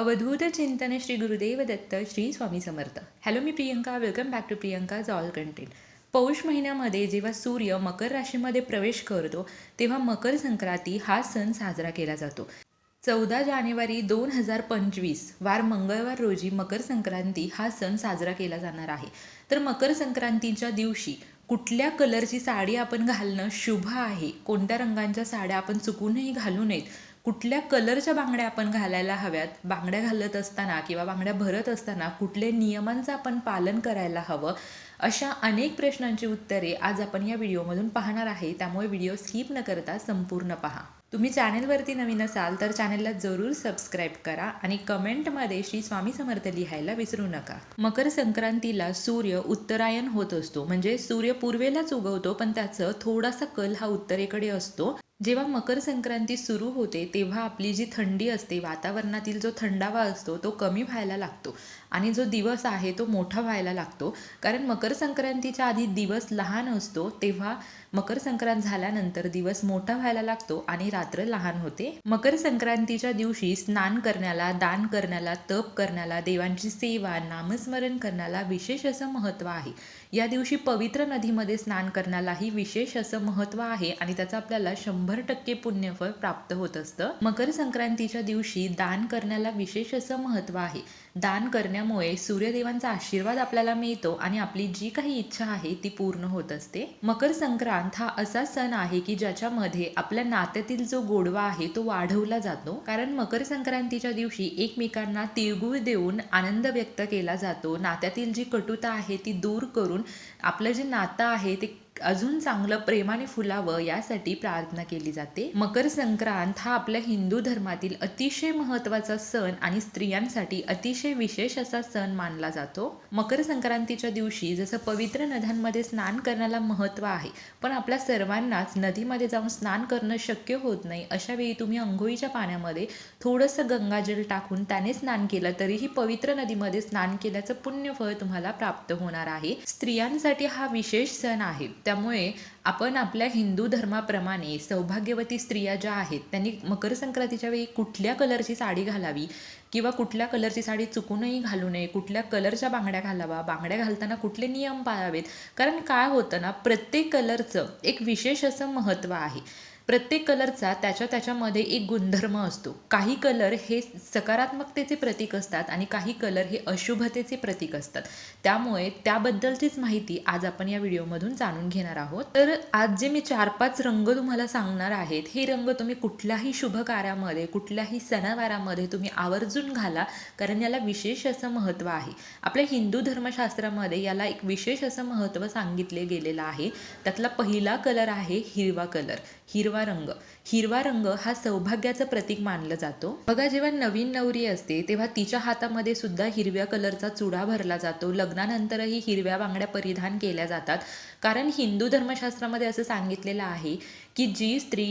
अवधूत चिंतन Shri Gurudev Datta Shri Swami Samarth. Hello me Priyanka welcome back to Priyanka all content पौष महिन्यामध्ये जेव्हा सूर्य मकर राशीमध्ये प्रवेश करतो तेव्हा मकर संक्रांती हा सण साजरा केला जातो. चौदा जानेवारी दोन हजार पंचवीस वार मंगळवार रोजी मकर संक्रांती हा सण साजरा केला जाणार आहे. तर मकर संक्रांतीच्या दिवशी कुठल्या कलरची साडी आपण घालणं शुभ आहे? कोणत्या रंगांच्या साड्या आपण चुकूनही घालू नयेत? कुठल्या कलरच्या बांगड्या आपण घालायला हव्यात? बांगड्या घालत असताना किंवा बांगड्या भरत असताना कुठल्या नियमांचं आपण पालन करायला हवं? अशा अनेक प्रश्नांची उत्तरे आज आपण या व्हिडिओमधून पाहणार आहे. त्यामुळे व्हिडिओ स्किप न करता संपूर्ण पहा. तुम्ही चॅनेलवरती नवीन असाल तर चॅनेलला जरूर सबस्क्राईब करा आणि कमेंटमध्ये श्री स्वामी समर्थ लिहायला विसरू नका. मकर संक्रांतीला सूर्य उत्तरायण होत असतो. म्हणजे सूर्य पूर्वेलाच उगवतो पण त्याचं थोडासा कल हा उत्तरेकडे असतो. जेव्हा मकर संक्रांती सुरू होते तेव्हा आपली जी थंडी असते वातावरणातील जो थंडावा असतो तो कमी व्हायला लागतो. आणि जो दिवस आहे तो मोठा व्हायला लागतो. कारण मकर संक्रांतीच्या आधी दिवस लहान असतो तेव्हा मकर संक्रांत झाल्यानंतर दिवस मोठा व्हायला लागतो आणि रात्र लहान होते. मकर संक्रांतीच्या दिवशी स्नान करण्याला दान करण्याला तप करण्याला देवांची सेवा नामस्मरण करण्याला विशेष असं महत्त्व आहे. या दिवशी पवित्र नदीमध्ये स्नान करण्यालाही विशेष असं महत्त्व आहे आणि त्याचं आपल्याला शंभर टक्के पुण्यफळ प्राप्त होत असतं. मकर संक्रांतीच्या दिवशी दान करण्याला विशेष असं महत्त्व आहे. दान करण्यामुळे सूर्यदेवांचा आशीर्वाद आपल्याला मिळतो आणि आपली जी काही इच्छा आहे ती पूर्ण होत असते. मकर संक्रांत हा असा सण आहे की ज्याच्यामध्ये आपल्या नात्यातील जो गोडवा आहे तो वाढवला जातो. कारण मकर संक्रांतीच्या दिवशी एकमेकांना तिळगुळ देऊन आनंद व्यक्त केला जातो. नात्यातील जी कटुता आहे ती दूर करून आपलं जे नातं आहे ते अजून चांगलं प्रेमाने फुलावं यासाठी प्रार्थना केली जाते. मकर संक्रांत हा आपल्या हिंदू धर्मातील अतिशय महत्त्वाचा सण आणि स्त्रियांसाठी अतिशय विशेष असा सण मानला जातो. मकर संक्रांतीच्या दिवशी जसं पवित्र नद्यांमध्ये स्नान करण्याला महत्त्व आहे पण आपल्या सर्वांनाच नदीमध्ये जाऊन स्नान करणं शक्य होत नाही. अशा वेळी तुम्ही अंघोळीच्या पाण्यामध्ये थोडंसं गंगाजल टाकून त्याने स्नान केलं तरीही पवित्र नदीमध्ये स्नान केल्याचं पुण्यफळ तुम्हाला प्राप्त होणार आहे. स्त्रियांसाठी हा विशेष सण आहे. त्यामुळे आपण आपल्या हिंदू धर्माप्रमाणे सौभाग्यवती स्त्रिया ज्या आहेत त्यांनी मकर संक्रांतीच्या वेळी कुठल्या कलरची साडी घालावी किंवा कुठल्या कलरची साडी चुकूनही घालू नये कुठल्या कलरच्या बांगड्या घालावा बांगड्या घालताना कुठले नियम पाळावेत? कारण काय होतं ना प्रत्येक कलरचं एक विशेष असं महत्त्व आहे. प्रत्येक कलरचा त्याच्या त्याच्यामध्ये एक गुणधर्म असतो. काही कलर हे सकारात्मकतेचे प्रतीक असतात आणि काही कलर हे अशुभतेचे प्रतीक असतात. त्यामुळे त्याबद्दलचीच माहिती आज आपण या व्हिडिओमधून जाणून घेणार आहोत. तर आज जे मी चार पाच रंग तुम्हाला सांगणार आहेत हे रंग तुम्ही कुठल्याही शुभ कार्यामध्ये कुठल्याही सणावारामध्ये तुम्ही आवर्जून घाला कारण याला विशेष असं महत्त्व आहे. आपल्या हिंदू धर्मशास्त्रामध्ये याला एक विशेष असं महत्त्व सांगितले गेलेलं आहे. त्यातला पहिला कलर आहे हिरवा कलर. हिरवा रंग हिरवा रंग हा सौभाग्याचं प्रतीक मानला जातो. बघा जेव्हा नवीन नवरी असते तेव्हा तिच्या हातामध्ये सुद्धा हिरव्या कलरचा चुडा भरला जातो. लग्नानंतरही हिरव्या बांगड्या परिधान केल्या जातात. कारण हिंदू धर्मशास्त्रामध्ये असं सांगितलेलं आहे की जी स्त्री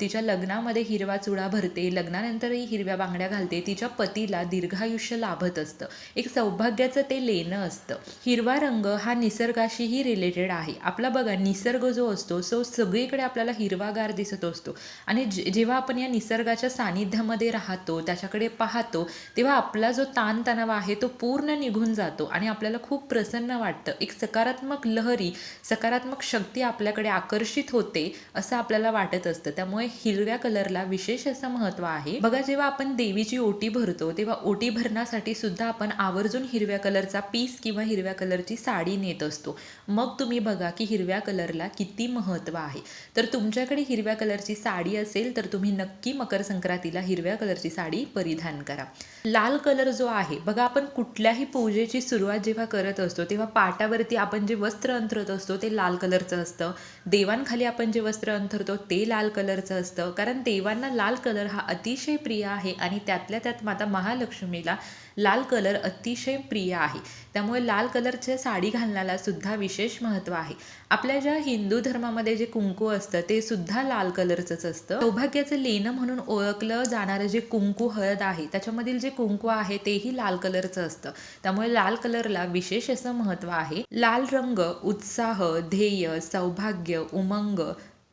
तिच्या लग्नामध्ये हिरवा चुडा भरते लग्नानंतरही हिरव्या बांगड्या घालते तिच्या पतीला दीर्घायुष्य लाभत असतं. एक सौभाग्याचं ते लेणं असतं. हिरवा रंग हा निसर्गाशीही रिलेटेड आहे. आपला बघा निसर्ग जो असतो सो सगळीकडे आपल्याला हिरवागार दिसत असतो. आणि जे जेव्हा आपण या निसर्गाच्या सानिध्यामध्ये राहतो त्याच्याकडे पाहतो तेव्हा आपला जो ताणतणाव आहे तो पूर्ण निघून जातो आणि आपल्याला खूप प्रसन्न वाटतं. एक सकारात्मक लहरी सकारात्मक शक्ती आपल्याकडे आकर्षित होते असं आपल्याला वाटत असतं. त्यामुळे हिरव्या कलरला विशेष असं महत्त्व आहे. बघा जेव्हा आपण देवीची ओटी भरतो तेव्हा ओटी भरण्यासाठी सुद्धा आपण आवर्जून हिरव्या कलरचा पीस किंवा हिरव्या कलरची साडी नेत असतो. मग तुम्ही बघा की हिरव्या कलरला किती महत्त्व आहे. तर तुमच्याकडे हिरव्या कलरची साडी असेल तर तुम्ही नक्की मकर संक्रांतीला हिरव्या कलरची साडी परिधान करा. लाल कलर जो आहे बघा आपण कुठल्याही पूजेची सुरुवात जेव्हा करत असतो तेव्हा पाटावरती आपण जे वस्त्र अंथरत असतो ते लाल कलरचं असतं. देवांखाली आपण जे वस्त्र अंथरतो ते लाल कलरचं असतं. कारण देवांना लाल कलर हा अतिशय प्रिय आहे आणि त्यातल्या त्यात माता महालक्ष्मीला लाल कलर अतिशय प्रिय आहे. त्यामुळे लाल कलरच्या साडी घालण्याला सुद्धा विशेष महत्त्व आहे. आपल्या ज्या हिंदू धर्मामध्ये जे कुंकू असतं ते सुद्धा लाल कलरचंच असतं. सौभाग्याचं लेणं म्हणून ओळखलं जाणारं जे कुंकू हळद आहे त्याच्यामधील जे कुंकू आहे तेही लाल कलरचं असतं. त्यामुळे लाल कलरला विशेष असं महत्त्व आहे. लाल रंग उत्साह ध्येय सौभाग्य उमंग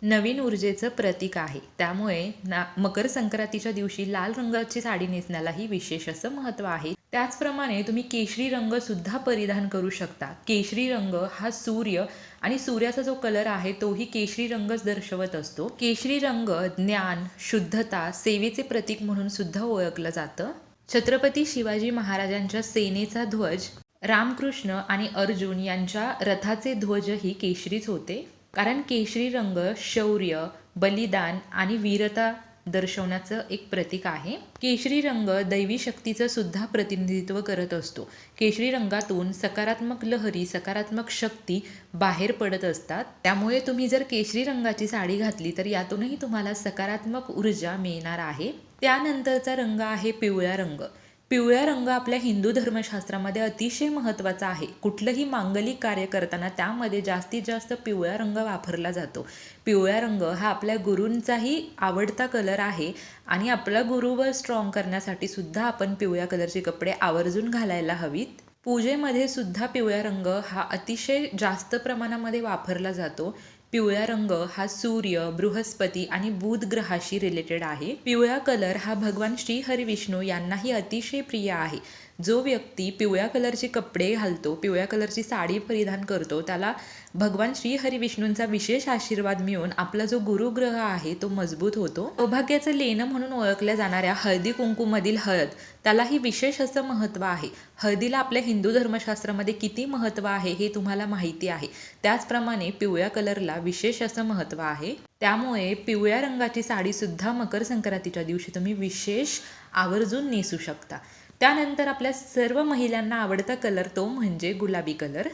नवीन ऊर्जेचं प्रतीक आहे. त्यामुळे ना मकर संक्रांतीच्या दिवशी लाल रंगाची साडी नेसण्यालाही विशेष असं महत्त्व आहे. त्याचप्रमाणे तुम्ही केशरी रंग सुद्धा परिधान करू शकता. केशरी रंग हा सूर्य आणि सूर्याचा जो कलर आहे तोही केशरी रंगच दर्शवत असतो. केशरी रंग ज्ञान शुद्धता सेवेचे प्रतीक म्हणून सुद्धा ओळखलं जातं. छत्रपती शिवाजी महाराजांच्या सेनेचा ध्वज रामकृष्ण आणि अर्जुन यांच्या रथाचे ध्वजही केशरीच होते. कारण केशरी रंग शौर्य बलिदान आणि वीरता दर्शवण्याचं एक प्रतीक आहे. केशरी रंग दैवी शक्तीचं सुद्धा प्रतिनिधित्व करत असतो. केशरी रंगातून सकारात्मक लहरी सकारात्मक शक्ती बाहेर पडत असतात. त्यामुळे तुम्ही जर केशरी रंगाची साडी घातली तर यातूनही तुम्हाला सकारात्मक ऊर्जा मिळणार आहे. त्यानंतरचा रंग आहे पिवळा रंग. पिवळा रंग आपल्या हिंदू धर्मशास्त्रामध्ये अतिशय महत्त्वाचा आहे. कुठलंही मांगलिक कार्य करताना त्यामध्ये जास्तीत जास्त पिवळा रंग वापरला जातो. पिवळा रंग हा आपल्या गुरूंचाही आवडता कलर आहे आणि आपला गुरुवर स्ट्रॉंग करण्यासाठी सुद्धा आपण पिवळ्या कलरचे कपडे आवर्जून घालायला हवीत. पूजेमध्ये सुद्धा पिवळा रंग हा अतिशय जास्त प्रमाणामध्ये वापरला जातो. पिवळा रंग हा सूर्य बृहस्पती आणि बुध ग्रहाशी रिलेटेड आहे. पिवळा कलर हा भगवान श्री हरी विष्णू यांनाही अतिशय प्रिय आहे. जो व्यक्ती पिवळ्या कलरचे कपडे घालतो पिवळ्या कलरची साडी परिधान करतो त्याला भगवान श्री हरिविष्णूंचा विशेष आशीर्वाद मिळून आपला जो गुरुग्रह आहे तो मजबूत होतो. सौभाग्याचं लेणं म्हणून ओळखल्या जाणाऱ्या हळदी कुंकूमधील हळद त्यालाही विशेष असं महत्त्व आहे. हळदीला आपल्या हिंदू धर्मशास्त्रामध्ये किती महत्त्व आहे हे तुम्हाला माहिती आहे. त्याचप्रमाणे पिवळ्या कलरला विशेष असं महत्त्व आहे. त्यामुळे पिवळ्या रंगाची साडीसुद्धा मकर संक्रांतीच्या दिवशी तुम्ही विशेष आवर्जून नेसू शकता. त्यानंतर आपल्या सर्व महिलांना आवडता कलर तो म्हणजे गुलाबी कलर.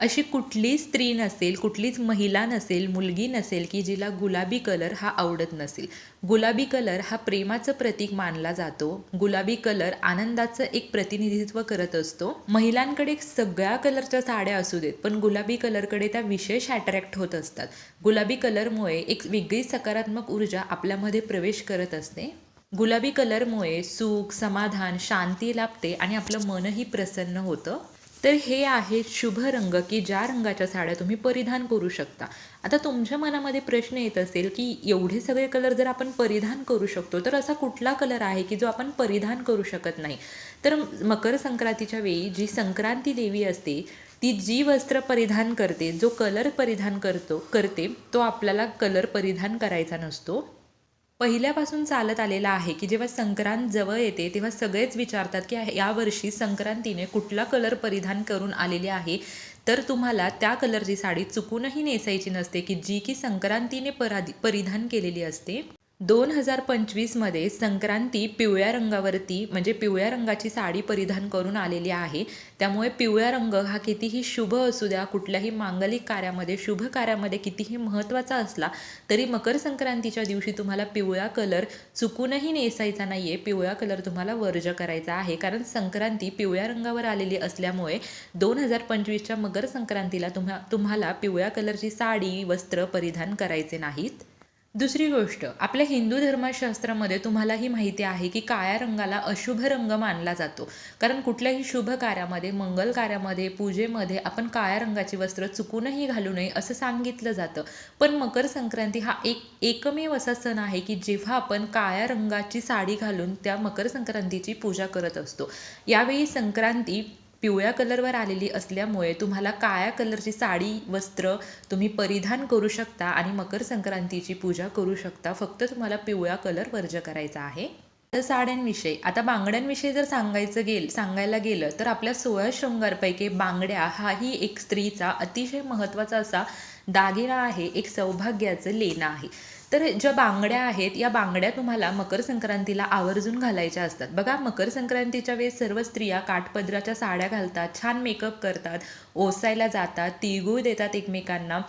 अशी कुठलीच स्त्री नसेल कुठलीच महिला नसेल मुलगी नसेल की जिला गुलाबी कलर हा आवडत नसेल. गुलाबी कलर हा प्रेमाचं प्रतीक मानला जातो. गुलाबी कलर आनंदाचं एक प्रतिनिधित्व करत असतो. महिलांकडे सगळ्या कलरच्या साड्या असू देत पण गुलाबी कलरकडे त्या विशेष अट्रॅक्ट होत असतात. गुलाबी कलरमुळे एक वेगळी सकारात्मक ऊर्जा आपल्यामध्ये प्रवेश करत असते. गुलाबी कलरमुळे सुख समाधान शांती लाभते आणि आपलं मनही प्रसन्न होतं. तर हे आहे शुभ रंग की ज्या रंगाच्या साड्या तुम्ही परिधान करू शकता. आता तुमच्या मनामध्ये प्रश्न येत असेल की एवढे सगळे कलर जर आपण परिधान करू शकतो तर असा कुठला कलर आहे की जो आपण परिधान करू शकत नाही? तर मकर संक्रांतीच्या वेळी जी संक्रांती देवी असते ती जी वस्त्र परिधान करते जो कलर परिधान करतो करते तो आपल्याला कलर परिधान करायचा नसतो. पहिल्यापासून चालत आलेला आहे की जेव्हा संक्रांत जवळ येते तेव्हा सगळेच विचारतात की यावर्षी संक्रांतीने कुठला कलर परिधान करून आलेली आहे? तर तुम्हाला त्या कलरची साडी चुकूनही नेसायची नसते की जी की संक्रांतीने पराधी परिधान केलेली असते. दोन हजार पंचवीसमध्ये संक्रांती पिवळ्या रंगावरती म्हणजे पिवळ्या रंगाची साडी परिधान करून आलेली आहे. त्यामुळे पिवळा रंग हा कितीही शुभ असू द्या कुठल्याही मांगलिक कार्यामध्ये शुभ कार्यामध्ये कितीही महत्त्वाचा असला तरी मकर संक्रांतीच्या दिवशी तुम्हाला पिवळा कलर चुकूनही नेसायचा नाही आहे पिवळा कलर तुम्हाला वर्ज करायचा आहे. कारण संक्रांती पिवळ्या रंगावर आलेली असल्यामुळे दोन हजार पंचवीसच्या मकर संक्रांतीला तुम्हा तुम्हाला पिवळ्या कलरची साडी वस्त्र परिधान करायचे नाहीत. दुसरी गोष्ट आपल्या हिंदू धर्मशास्त्रामध्ये तुम्हाला ही माहिती आहे की काळ्या रंगाला अशुभ रंग मानला जातो. कारण कुठल्याही शुभ कार्यामध्ये मंगल कार्यामध्ये पूजेमध्ये आपण काळ्या रंगाची वस्त्र चुकूनही घालू नये असं सांगितलं जातं. पण मकर संक्रांती हा एक एकमेव असा सण आहे की जेव्हा आपण काळ्या रंगाची साडी घालून त्या मकर संक्रांतीची पूजा करत असतो. यावेळी संक्रांती पिवळ्या कलरवर आलेली असल्यामुळे तुम्हाला काळ्या कलरची साडी वस्त्र तुम्ही परिधान करू शकता आणि मकर संक्रांतीची पूजा करू शकता. फक्त तुम्हाला पिवळा कलर वर्ज करायचा आहे. तर साड्यांविषयी. आता बांगड्यांविषयी जर सांगायचं गेल सांगायला गेलं तर आपल्या सोळा शृंगारपैकी बांगड्या हाही एक स्त्रीचा अतिशय महत्त्वाचा असा दागिना आहे एक सौभाग्याचं लेणं आहे. तर ज्या बांगड्या आहेत या बांगड्या तुम्हाला मकर संक्रांतीला आवर्जून घालायच्या असतात. बघा मकर संक्रांतीच्या वेळेस सर्व स्त्रिया काठपदराच्या साड्या घालतात छान मेकअप करतात ओसायला जातात तिळगुळ देतात एकमेकांना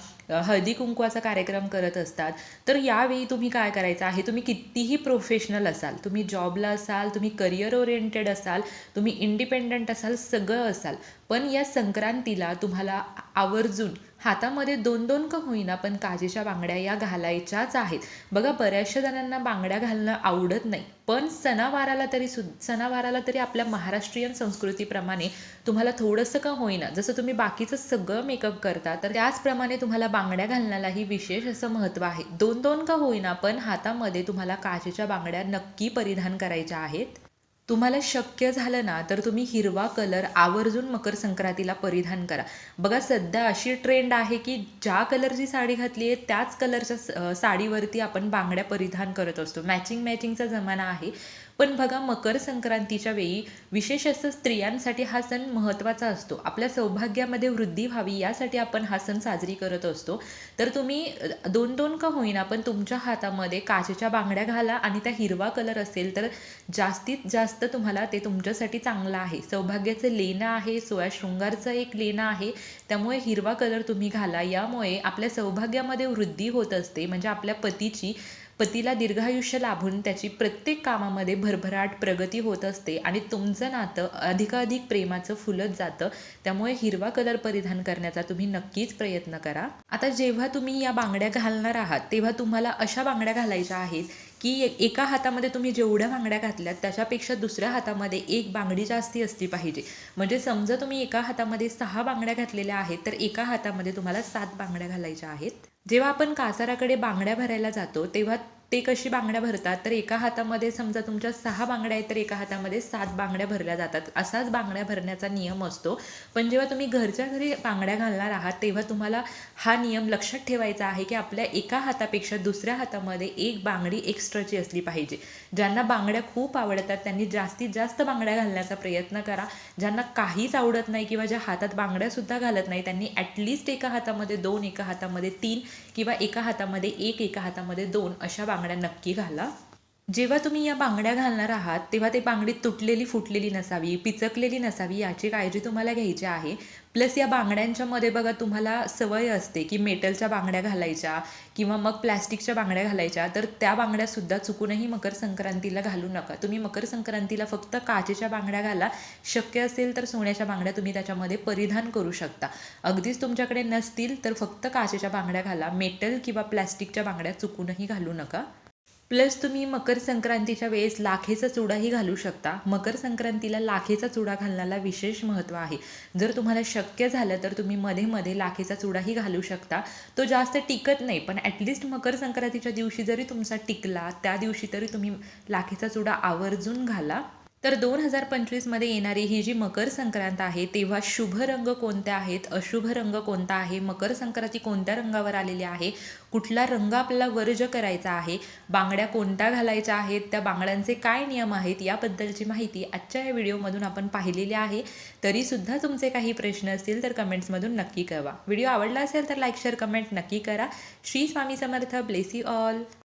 हळदी कुंकवाचा कार्यक्रम करत असतात. तर यावेळी तुम्ही काय करायचं आहे? तुम्ही कितीही प्रोफेशनल असाल तुम्ही जॉबला असाल तुम्ही करिअर ओरिएंटेड असाल तुम्ही इंडिपेंडंट असाल सगळं असाल पण या संक्रांतीला तुम्हाला आवर्जून हातामध्ये दोन दोन का होईना पण काजेच्या बांगड्या या घालायच्याच आहेत. बघा बऱ्याचशा जणांना बांगड्या घालणं आवडत नाही. पण सणावाराला तरी सु सणावाराला तरी आपल्या महाराष्ट्रीयन संस्कृतीप्रमाणे तुम्हाला थोडंसं का होईना जसं तुम्ही बाकीचं सगळं मेकअप करता तर त्याचप्रमाणे तुम्हाला बांगड्या घालण्यालाही विशेष असं महत्त्व आहे. दोन दोन का होईना पण हातामध्ये तुम्हाला काचेच्या बांगड्या नक्की परिधान करायच्या आहेत. तुम्हाला शक्य झालं ना तर तुम्ही हिरवा कलर आवर्जून मकर संक्रांतीला परिधान करा. बघा सध्या अशी ट्रेंड आहे की ज्या कलरची साडी घातली आहे त्याच कलरच्या साडीवरती आपण बांगड्या परिधान करत असतो. मॅचिंग मॅचिंगचा जमाना आहे. पण बघा मकर संक्रांतीच्या वेळी विशेष असं स्त्रियांसाठी हा सण महत्त्वाचा असतो. आपल्या सौभाग्यामध्ये वृद्धी व्हावी यासाठी आपण हा सण साजरी करत असतो. तर तुम्ही दोन दोन का होईना पण तुमच्या हातामध्ये काचेच्या बांगड्या घाला आणि त्या हिरवा कलर असेल तर जास्तीत जास्त तुम्हाला ते तुमच्यासाठी चांगलं आहे. सौभाग्याचं लेणं आहे सोया शृंगारचं एक लेणं आहे त्यामुळे हिरवा कलर तुम्ही घाला. यामुळे आपल्या सौभाग्यामध्ये वृद्धी होत असते. म्हणजे आपल्या पतीची पतीला दीर्घायुष्य लाभून त्याची प्रत्येक कामामध्ये भरभराट प्रगती होत असते आणि तुमचं नातं अधिकाधिक प्रेमाचं फुलत जातं. त्यामुळे हिरवा कलर परिधान करण्याचा तुम्ही नक्कीच प्रयत्न करा. आता जेव्हा तुम्ही या बांगड्या घालणार आहात तेव्हा तुम्हाला अशा बांगड्या घालायच्या आहेत की एका हातामध्ये तुम्ही जेवढ्या बांगड्या घातल्यात त्याच्यापेक्षा दुसऱ्या हातामध्ये एक बांगडी जास्ती असली पाहिजे. म्हणजे समजा तुम्ही एका हातामध्ये सहा बांगड्या घातलेल्या आहेत तर एका हातामध्ये तुम्हाला सात बांगड्या घालायच्या आहेत. जेव्हा आपण कासाराकडे बांगड्या भरायला जातो तेव्हा ते कशी बांगड्या भरतात? तर एका हातामध्ये समजा तुमच्या सहा बांगड्या आहेत तर एका हातामध्ये सात बांगड्या भरल्या जातात. असाच बांगड्या भरण्याचा नियम असतो. पण जेव्हा तुम्ही घरच्या घरी बांगड्या घालणार आहात तेव्हा तुम्हाला हा नियम लक्षात ठेवायचा आहे की आपल्या एका हातापेक्षा दुसऱ्या हातामध्ये एक बांगडी एक्स्ट्राची असली पाहिजे. ज्यांना बांगड्या खूप आवडतात त्यांनी जास्तीत जास्त बांगड्या घालण्याचा प्रयत्न करा. ज्यांना काहीच आवडत नाही किंवा ज्या हातात बांगड्यासुद्धा घालत नाही त्यांनी ॲटलिस्ट एका हातामध्ये दोन एका हातामध्ये तीन किंवा एका हातामध्ये एक एका हातामध्ये दोन अशा बांगड्या बांगड्या नक्की घाला. जेव्हा तुम्ही या बांगड्या घालणार आहात तेव्हा ते बांगडी तुटलेली फुटलेली नसावी पिचकलेली नसावी याची काळजी तुम्हाला घ्यायची आहे. प्लस या बांगड्यांच्या मध्ये बघा तुम्हाला सवय असते की मेटलच्या बांगड्या घालायच्या किंवा मग प्लॅस्टिकच्या बांगड्या घालायच्या तर त्या बांगड्यासुद्धा चुकूनही मकर संक्रांतीला घालू नका. तुम्ही मकर संक्रांतीला फक्त काचेच्या बांगड्या घाला. शक्य असेल तर सोन्याच्या बांगड्या तुम्ही त्याच्यामध्ये परिधान करू शकता. अगदीच तुमच्याकडे नसतील तर फक्त काचेच्या बांगड्या घाला. मेटल किंवा प्लॅस्टिकच्या बांगड्या चुकूनही घालू नका. प्लस तुम्ही मकर संक्रांतीच्या वेळेस लाखेचा चुडाही घालू शकता. मकर संक्रांतीला लाखेचा चुडा घालण्याला विशेष महत्त्व आहे. जर तुम्हाला शक्य झालं तर तुम्ही मध्ये मध्ये लाखेचा चुडाही घालू शकता. तो जास्त टिकत नाही पण ॲटलिस्ट मकर संक्रांतीच्या दिवशी जरी तुमचा टिकला त्या दिवशी तरी तुम्ही लाखेचा चुडा आवर्जून घाला. तर दोन हजार पंचवीसमध्ये येणारी ही जी मकर संक्रांत आहे तेव्हा शुभ रंग कोणते आहेत अशुभ रंग कोणता आहे मकर संक्रांती कोणत्या रंगावर आलेली आहे कुठला रंग आपल्याला वर्ज करायचा आहे बांगड्या कोणत्या घालायच्या आहेत त्या बांगड्यांचे काय नियम आहेत याबद्दलची माहिती आजच्या या व्हिडिओमधून आपण पाहिलेली आहे. तरीसुद्धा तुमचे काही प्रश्न असतील तर कमेंट्समधून नक्की कळवा. व्हिडिओ आवडला असेल तर लाईक शेअर कमेंट नक्की करा. Shri Swami Samarth. Bless you all